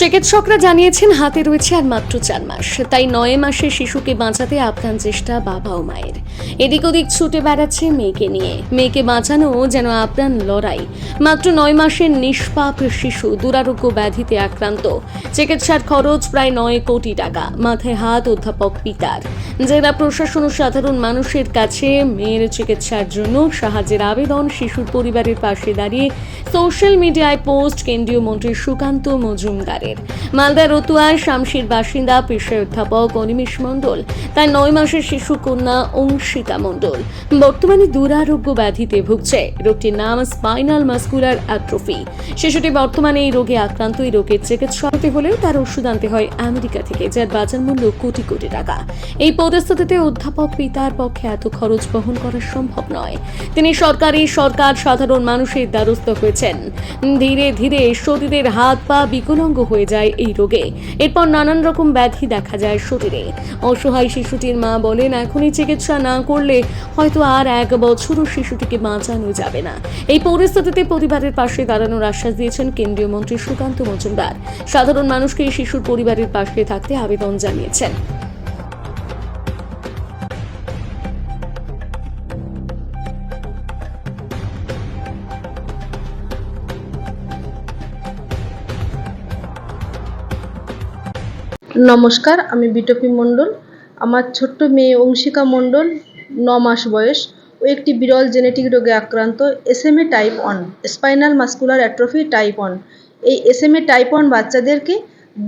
চিকিৎসকরা জানিয়েছেন হাতে রয়েছে আর মাত্র চার মাস। তাই নয় মাসে শিশুকে বাঁচাতে আপ্রাণ চেষ্টা বাবা ও মায়ের। এদিক ওদিক ছুটে বেড়াচ্ছে মেয়েকে নিয়ে। মেয়েকে বাঁচানো যেন আপ্রাণ লড়াই। মাত্র নয় মাসের নিষ্পাপ শিশু দুরারোগ্য ব্যাধিতে আক্রান্ত। চিকিৎসার খরচ প্রায় নয় কোটি টাকা। মাথায় হাত, অধ্যাপক পিতার। জেলা প্রশাসন ও সাধারণ মানুষের কাছে মেয়ের চিকিৎসার জন্য সাহায্যের আবেদন শিশুর পরিবারের পাশে দাঁড়িয়ে সোশ্যাল মিডিয়ায় পোস্ট কেন্দ্রীয় মন্ত্রী সুকান্ত মজুমদারের মালদা রতুয়ায় শামশির বাসিন্দা, পেশায় অধ্যাপক অনিমেষ মণ্ডল। তার নয় মাসের শিশু কন্যা অংশিকা মণ্ডল। বর্তমানে দুরারোগ্য ব্যাধিতে ভুগছে। রোগটির নাম স্পাইনাল মাস্কুলার অ্যাট্রোফি। শিশুটি বর্তমানে এই রোগে আক্রান্ত এই রোগের চিকিৎসা হতে হলেও তার ওষুধ আনতে হয় আমেরিকা থেকে, যার বাজার মূল্য কোটি কোটি টাকা। এই পরিস্থিতিতে অধ্যাপক পিতার পক্ষে এত খরচ বহন করা সম্ভব নয়। তিনি সরকারি, সরকার সাধারণ মানুষের দ্বারস্থ হয়েছেন। ধীরে ধীরে শরীরের হাত পা বিকলাঙ্গ হয়ে যায় এই রোগে। এরপর নানান রকম ব্যাধি দেখা যায় শরীরে। অসহায় শিশুটির মা বলেন, এখনই চিকিৎসা না করলে হয়তো আর এক বছরও শিশুটিকে বাঁচানো যাবে না। এই পরিস্থিতিতে পরিবারের পাশে দাঁড়ানোর আশ্বাস দিয়েছেন কেন্দ্রীয় মন্ত্রী সুকান্ত মজুমদার। সাধারণ মানুষকে এই শিশুর পরিবারের পাশে থাকতে আবেদন জানিয়েছেন। নমস্কার, আমি বিটপি মণ্ডল। আমার ছোট্ট মেয়ে অংশিকা মণ্ডল, ন মাস বয়স ও একটি বিরল জেনেটিক রোগে আক্রান্ত SMA type one, spinal muscular atrophy type one. এই এসএমএ টাইপ ওয়ান বাচ্চাদেরকে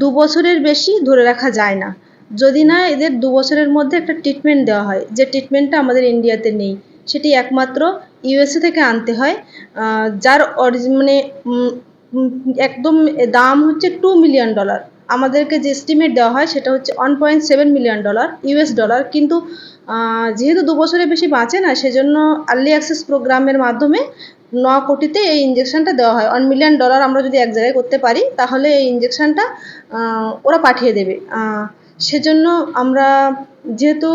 দু বছরের বেশি ধরে রাখা যায় না। যদি না এদের দু বছরের মধ্যে একটা ট্রিটমেন্ট দেওয়া হয়, যে ট্রিটমেন্টটা আমাদের ইন্ডিয়াতে নেই, সেটি একমাত্র ইউএসএ থেকে আনতে হয় যার অরিজি মানে একদম দাম হচ্ছে টু মিলিয়ন ডলার আমাদেরকে যে এস্টিমেট দেওয়া হয় সেটা হচ্ছে one point seven million dollar US dollar কিন্তু যেহেতু দু বছরের বেশি বাঁচে না, সেজন্য আর্লি অ্যাক্সেস প্রোগ্রামের মাধ্যমে ন কোটিতে এই ইঞ্জেকশনটা দেওয়া হয় ওয়ান মিলিয়ন ডলার আমরা যদি এক জায়গায় করতে পারি, তাহলে এই ইঞ্জেকশনটা ওরা পাঠিয়ে দেবে সেজন্য আমরা যেহেতু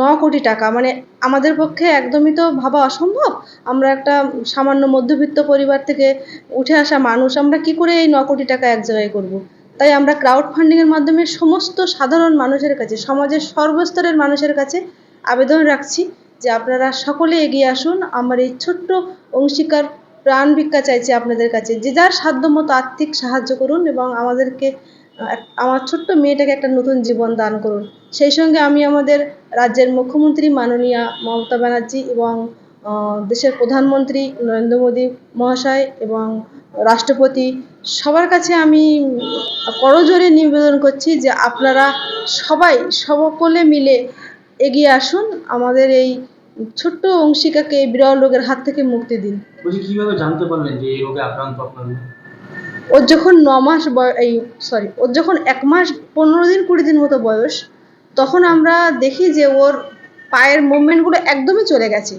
ন কোটি টাকা মানে আমাদের পক্ষে একদমই তো ভাবা অসম্ভব, আমরা একটা সামান্য মধ্যবিত্ত পরিবার থেকে উঠে আসা মানুষ, আমরা কি করে এই ন কোটি টাকা এক জায়গায় করব। তাই আমরা ক্রাউড ফান্ডিংয়ের মাধ্যমে সমস্ত সাধারণ মানুষের কাছে, সমাজের সর্বস্তরের মানুষের কাছে আবেদন রাখছি যে আপনারা সকলে এগিয়ে আসুন। আমার এই ছোট্ট অংশীকার প্রাণ ভিক্ষা চাইছি আপনাদের কাছে। যে যার সাধ্যমতো আর্থিক সাহায্য করুন এবং আমাদেরকে আমার ছোট্ট মেয়েটাকে একটা নতুন জীবন দান করুন। সেই সঙ্গে আমি আমাদের রাজ্যের মুখ্যমন্ত্রী মাননীয়া মমতা ব্যানার্জি এবং দেশের প্রধানমন্ত্রী নরেন্দ্র মোদী মহাশয় এবং রাষ্ট্রপতি সবার কাছে আমি করজোরে নিবেদন করছি যে আপনারা সবাই সকলে মিলে এগিয়ে আসুন আমাদের এই ছোট্ট অংশিকাকে এই বিরল রোগের হাত থেকে মুক্তি দিন। কীভাবে জানতে পারলেন যে এই রোগে আক্রান্ত ওর যখন ন মাস বয় এই সরি ওর যখন এক মাস পনেরো দিন কুড়ি দিন মতো বয়স তখন আমরা দেখি যে ওর পায়ের মুভমেন্টগুলো একদমই চলে গেছে।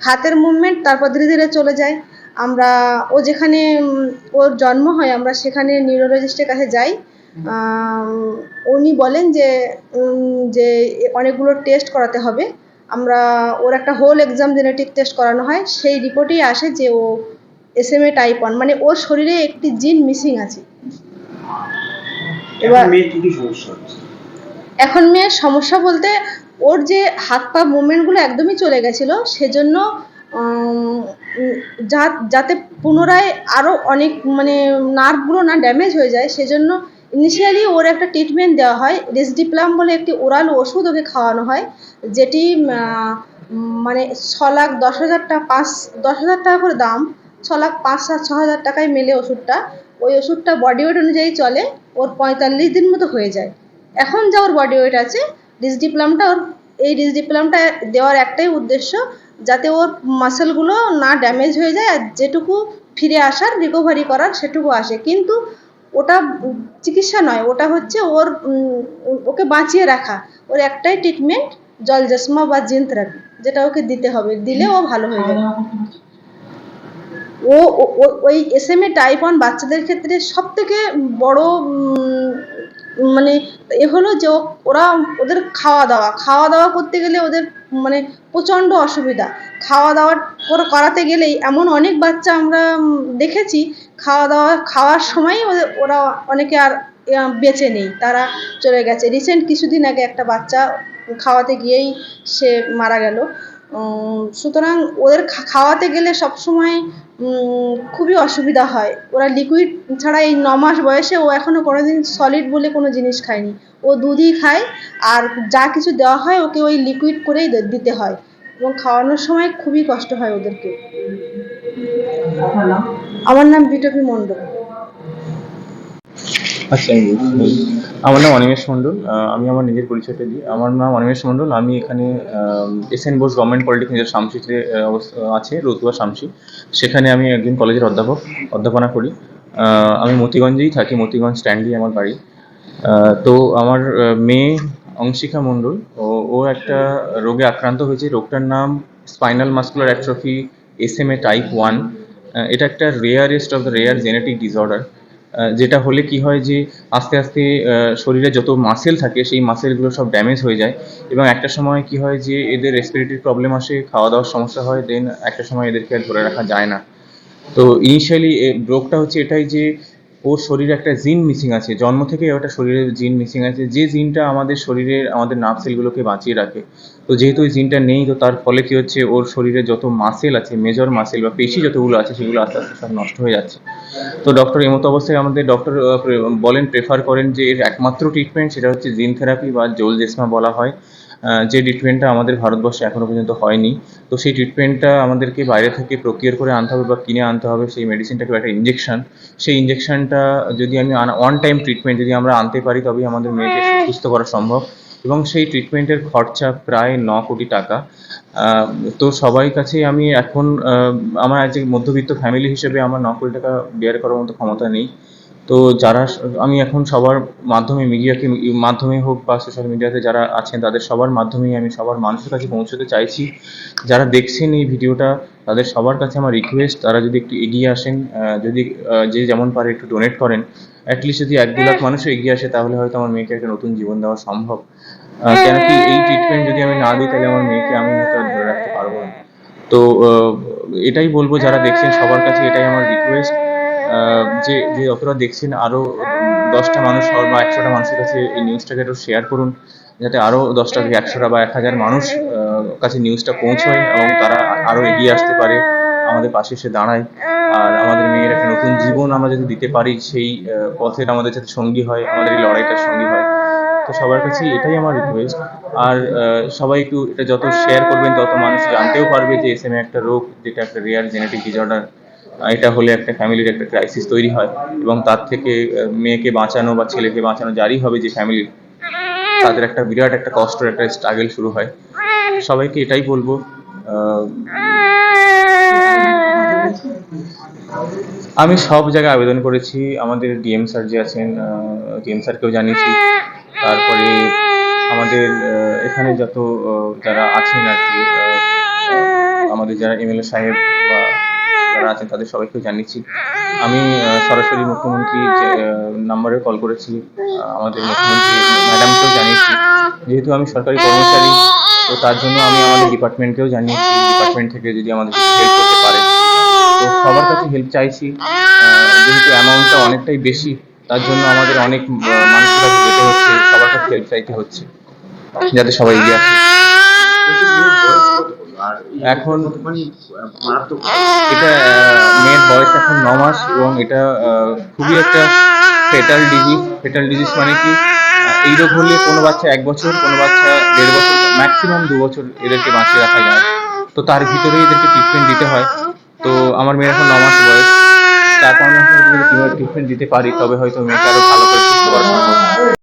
হাতের মুভমেন্ট তারপর ধীরে ধীরে চলে যায়। আমরা ও যেখানে ওর জন্ম হয় আমরা সেখানে নিউরোলজিস্টের কাছে যাই। উনি বলেন যে যে অনেকগুলো টেস্ট করাতে হবে। আমরা ওর একটা হোল এক্সাম জেনেটিক টেস্ট করানো হয়। সেই রিপোর্টেই আসে যে ও এসএমএ টাইপ ওয়ান মানে ওর শরীরে একটি জিন মিসিং আছে। এবার- এখন মেয়ের সমস্যা বলতে ওর যে হাত পা মুভমেন্টগুলো একদমই চলে গেছিল সেজন্য যা- যাতে পুনরায় আরও অনেক মানে নার্ভগুলো না ড্যামেজ হয়ে যায়, সেজন্য ইনিশিয়ালি ওর একটা ট্রিটমেন্ট দেওয়া হয় রেসডিপ্লাম বলে একটি ওরাল ওষুধ ওকে খাওয়ানো হয়, যেটি মানে ছ লাখ দশ হাজার টাকা পাঁচ, দশ হাজার টাকা করে দাম, ছ লাখ পাঁচ সাত ছ হাজার টাকায় মেলে ওষুধটা, ওই ওষুধটা বডি ওয়েট অনুযায়ী চলে, ওর পঁয়তাল্লিশ দিন মতো হয়ে যায়। এখন যা ওর বডি ওয়েট আছে ডিসডিপ্লামটা ওর, এই ডিসডিপ্লামটা দেওয়ার একটাই উদ্দেশ্য যাতে ওর মাসেলগুলো না ড্যামেজ হয়ে যায় আর যেটুকু ফিরে আসার রিকভারি করার সেটুকু আসে। কিন্তু ওটা চিকিৎসা নয়, ওটা হচ্ছে ওর ওকে বাঁচিয়ে রাখা। ওর একটাই ট্রিটমেন্ট জল চশমা বা জিন থেরাপি যেটা ওকে দিতে হবে। দিলে ও ভালো হয়ে যাবে। ও, ও- ও- ওই এসএমএ টাইপ ওয়ান বাচ্চাদের ক্ষেত্রে সব থেকে বড় মানে এ হলো যে ওরা ওদের খাওয়া দাওয়া খাওয়া দাওয়া করতে গেলে ওদের মানে প্রচণ্ড অসুবিধা। খাওয়া দাওয়া করে করাতে গেলেই এমন অনেক বাচ্চা আমরা দেখেছি খাওয়া দাওয়া খাওয়ার সময়ই ওদের ওরা অনেকে আর বেঁচে নেই, তারা চলে গেছে। রিসেন্ট কিছুদিন আগে একটা বাচ্চা খাওয়াতে গিয়েই সে মারা গেল। সুতরাং ওদের খাওয়াতে গেলে সবসময় উম, খুবই অসুবিধা হয়। ওরা লিকুইড ছাড়া এই ন মাস বয়সে ও এখনও কোনোদিন সলিড বলে কোনো জিনিস খায়নি। ও দুধই খায় আর যা কিছু দেওয়া হয় ওকে ওই লিকুইড করেই দিতে হয়। এবং খাওয়ানোর সময় খুবই কষ্ট হয় ওদেরকে। আমার নাম বিটপি মণ্ডল। আচ্ছা। আমার নাম অনিমেষ মণ্ডল আমি আমার নিজের পরিচয়টা দিই। আমার নাম অনিমেষ মণ্ডল, আমি এখানে S N Bose government polytechnic শামসিতে আছে, রতুয়া শামসি সেখানে আমি একজন কলেজের অধ্যাপক, অধ্যাপনা করি। আমি মতিগঞ্জেই থাকি, মতিগঞ্জ স্ট্যান্ডই আমার বাড়ি। তো আমার মেয়ে অংশিকা মণ্ডল, ও ও একটা রোগে আক্রান্ত হয়েছে। রোগটার নাম spinal muscular atrophy S M A type one এটা একটা rarest of the rare genetic disorder যেটা হলে কি হয় যে আস্তে আস্তে শরীরে যত মাসেল থাকে সেই মাসেলগুলো সব ড্যামেজ হয়ে যায় এবং একটা সময় কি হয় যে এদের রেসপিরেটরি প্রবলেম আসে খাওয়া দাওয়ার সমস্যা হয় দেন একটা সময় এদেরকে আর ধরে রাখা যায় না। তো ইনিশিয়ালি রোগটা হচ্ছে এটাই যে ওর শরীরে একটা জিন মিসিং আছে। জন্ম থেকে ওটা শরীরে জিন মিসিং আছে। যে জিনটা আমাদের শরীরের, আমাদের নার্ভ সেলগুলোকে বাঁচিয়ে রাখে। তো যেহেতু ওই জিনটা নেই, তো তার ফলে কি হচ্ছে, ওর শরীরে যত মাসেল আছে মেজর মাসেল বা পেশি যতগুলো আছে, সেগুলো আস্তে আস্তে সব নষ্ট হয়ে যাচ্ছে। তো ডক্টর এমতো অবস্থায় আমাদের ডক্টর বলেন প্রেফার করেন যে এর একমাত্র ট্রিটমেন্ট সেটা হচ্ছে জিন থেরাপি বা জোল জেসমা বলা হয়। যে ট্রিটমেন্টটা আমাদের ভারতবর্ষে এখনও পর্যন্ত হয়নি তো সেই ট্রিটমেন্টটা আমাদেরকে বাইরে থেকে প্রক্রিয়ার করে আনতে হবে বা কিনে আনতে হবে সেই মেডিসিনটাকে একটা ইঞ্জেকশন সেই ইঞ্জেকশনটা যদি আমি ওয়ান টাইম ট্রিটমেন্ট যদি আমরা আনতে পারি তবেই আমাদের মেয়েকে সুস্থ করা সম্ভব। এবং সেই ট্রিটমেন্টের খরচা প্রায় ন কোটি টাকা। তো সবাই কাছে আমি এখন আমার আজ মধ্যবিত্ত ফ্যামিলি হিসেবে আমার ন কোটি টাকা বেয়ার করার মতো ক্ষমতা নেই। তো যারা আমি এখন সবার মাধ্যমে মিডিয়াকে মাধ্যমে হোক বা সোশ্যাল মিডিয়াতে যারা আছেন তাদের সবার মাধ্যমেই আমি সবার মানুষের কাছে পৌঁছতে চাইছি। যারা দেখছেন এই ভিডিওটা তাদের সবার কাছে আমার রিকোয়েস্ট তারা যদি একটু এগিয়ে আসেন যদি যে যেমন পারে একটু ডোনেট করেন অ্যাটলিস্ট যদি এক দু লাখ মানুষও এগিয়ে আসে তাহলে হয়তো আমার মেয়েকে একটা নতুন জীবন দেওয়া সম্ভব। কেন কি এই ট্রিটমেন্ট যদি আমি না দিই তাহলে আমার মেয়েকে আমি হয়তো ধরে রাখতে পারব না। তো এটাই বলব যারা দেখছেন সবার কাছে এটাই আমার রিকোয়েস্ট যে যে যতটা দেখছেন, আরও দশটা মানুষ বা একশোটা মানুষের কাছে এই নিউজটাকে একটু শেয়ার করুন, যাতে আরও দশটা থেকে একশোটা বা এক হাজার মানুষ কাছে নিউজটা পৌঁছয় এবং তারা আরও এগিয়ে আসতে পারে, আমাদের পাশে এসে দাঁড়ায়। আর আমাদের মেয়ের একটা নতুন জীবন আমরা যদি দিতে পারি, সেই পথের আমাদের যাতে সঙ্গী হয়, আমাদের এই লড়াইটার সঙ্গী হয়। তো সবার কাছে এটাই আমার রিকোয়েস্ট আর সবাই একটু এটা যত শেয়ার করবেন, তত মানুষ জানতেও পারবে যে এস একটা রোগ, যেটা একটা রেয়ার জেনেটিক ডিসঅর্ডার এটা হলে একটা ফ্যামিলির একটা ক্রাইসিস তৈরি হয় এবং তার থেকে মেয়েকে বাঁচানো বা ছেলেকে বাঁচানো যারই হবে যে ফ্যামিলির, তাদের একটা বিরাট একটা কষ্টের একটা স্ট্রাগল শুরু হয়। সবাইকে এটাই বলব আমি সব জায়গায় আবেদন করেছি, আমাদের ডিএম স্যার যে আছেন ডিএম স্যারকেও জানিয়েছি, তারপরে আমাদের এখানে যত যারা আছেন আর কি আমাদের যারা এমএলএ সাহেব বা যারা আছেন তাদের সবাইকেও জানিয়েছি। আমি সরাসরি মুখ্যমন্ত্রী নাম্বারে কল করেছি আমাদের মুখ্যমন্ত্রী ম্যাডামকেও জানিয়েছি। যেহেতু আমি সরকারি কর্মচারী, তো তার জন্য আমি আমাদের ডিপার্টমেন্টকেও জানিয়েছি। ডিপার্টমেন্ট থেকে যদি আমাদের হেল্প করতে পারে। তো সবার কাছে হেল্প চাইছি। যেহেতু অ্যামাউন্টটা অনেকটাই বেশি, তার জন্য আমাদের অনেক মানুষের কাছে যেতে হচ্ছে। সবার কাছে হেল্প চাইতে হচ্ছে। যাতে সবাই এগিয়ে আসে। এখন এটা মেয়ের বয়স এখন ন মাস এবং এটা খুবই একটা ফেটাল ডিজিজ ফেটাল ডিজিজ মানে কি এই রোগ হলে কোনো বাচ্চা এক বছর কোনো বাচ্চা দেড় বছর ম্যাক্সিমাম দু বছর এদেরকে বাঁচিয়ে রাখা যায়। তো তার ভিতরেই এদেরকে ট্রিটমেন্ট দিতে হয়। তো আমার মেয়ের এখন ন মাস বয়স। পাঁচ যদি ট্রিটমেন্ট দিতে পারি তবে হয়তো মেয়েকে আরও ভালো করে সুস্থ করা সম্ভব